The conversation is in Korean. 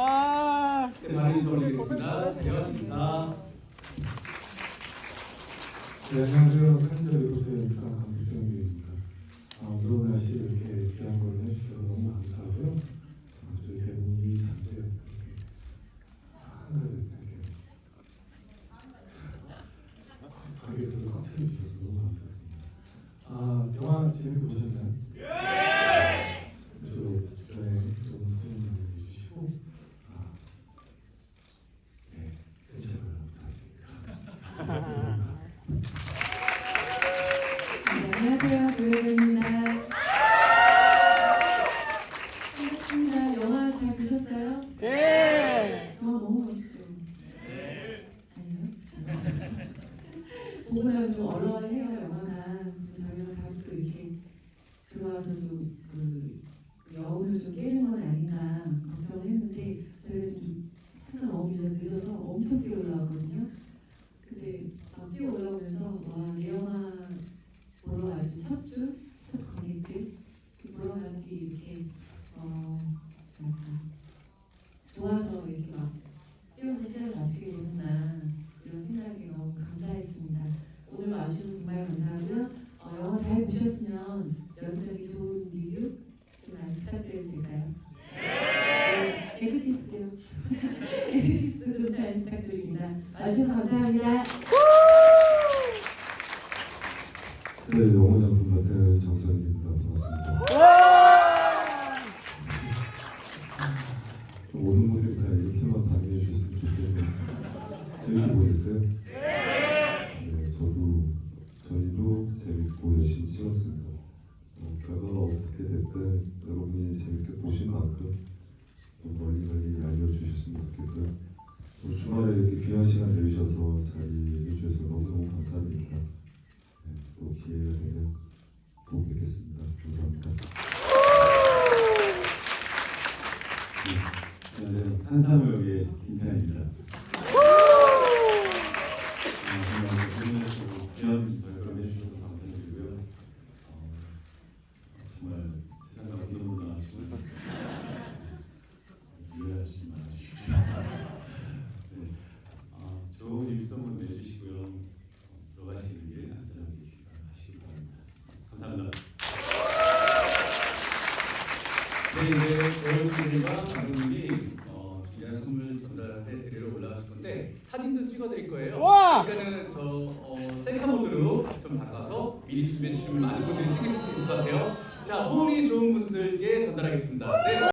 와. 네, 많이 소리겠습니다. 대현입니다. 네, 안녕하세요. 산자 리포터입니다. 강기정입니다. 아, 무더운 날씨 이렇게 귀한 걸 해주셔서 너무 감사하고요. 아, 저희 뱀이 잔뜩 이렇게 하나 이렇게 가게에서 꽉 채워주셔서 너무 감사합니다. 아, 영화 재밌게 보셨나요? 예! 안녕하세요. 조혜련입니다. 반갑습니다. 영화 잘 보셨어요? 네. 영화 너무 멋있죠? 아니요? 보고 나면 좀 얼얼해요, 영화가. 저희가 다음 또 이렇게 들어와서 좀그 여운을 좀 깨는 건 아닌가 걱정을 했는데 저희가 좀 시간 너무 늦어서 엄청 뛰어 올라왔거든요. 근데 막 뛰어 올라오면서 와, 이 영화 보러 와준 첫 주, 첫 관객들 그 게 이렇게 어 뭐랄까 좋아서 이렇게 막 뛰어서 시간을 맞추게 되는구나 이런 생각이 너무 감사했습니다. 오늘 와주셔서 정말 감사하고요. 어, 영화 잘 보셨으면 여기저기 좋은 리뷰 좀 많이 부탁드려도 될까요? 네, 에그지스도 에그지스도 좀잘 부탁드립니다. 와주셔서 감사합니다. 네, 영어 작품 맡은 정선입니다. 반갑습니다. 모든 분들이 다 이렇게만 반응해 주셨으면 좋겠네요. 재밌게 보셨어요? 네, 저도 저희도 재밌고 열심히 찍었습니다. 어, 결과가 어떻게 됐든 여러분이 재밌게 보신 만큼 또 멀리 멀리 알려주셨으면 좋겠고요. 또 주말에 이렇게 귀한 시간 내주셔서 잘 얘기해 주셔서 너무너무 감사드립니다. 네, 또 기회가 되면 또 뵙겠습니다. 감사합니다. 안녕하세요. 한사무역의 김태환입니다. 어, 정말 고민하시고 귀한 말씀 해주셔서 감사드리고요. 어, 정말 세상에 어디로 올라가시고 유해하시지 마십시오. 네, 어, 좋은 일성을 내주시고요. 어, 들어가시는 길 안전하게 하시기 바랍니다. 감사합니다. 네, 이제 여러분들과 감독님이 어, 귀한 선물 전달해 드리러 올라가실 건데 사진도 찍어 드릴 거예요. 와! 그러니까는 저 어, 셀카 모드로 좀 바꿔서 미리 준비해 주시면 많은 분들이 찍으실 수 있을 것 같아요. 자, 호흡이 좋은 분들께 전달하겠습니다. 네.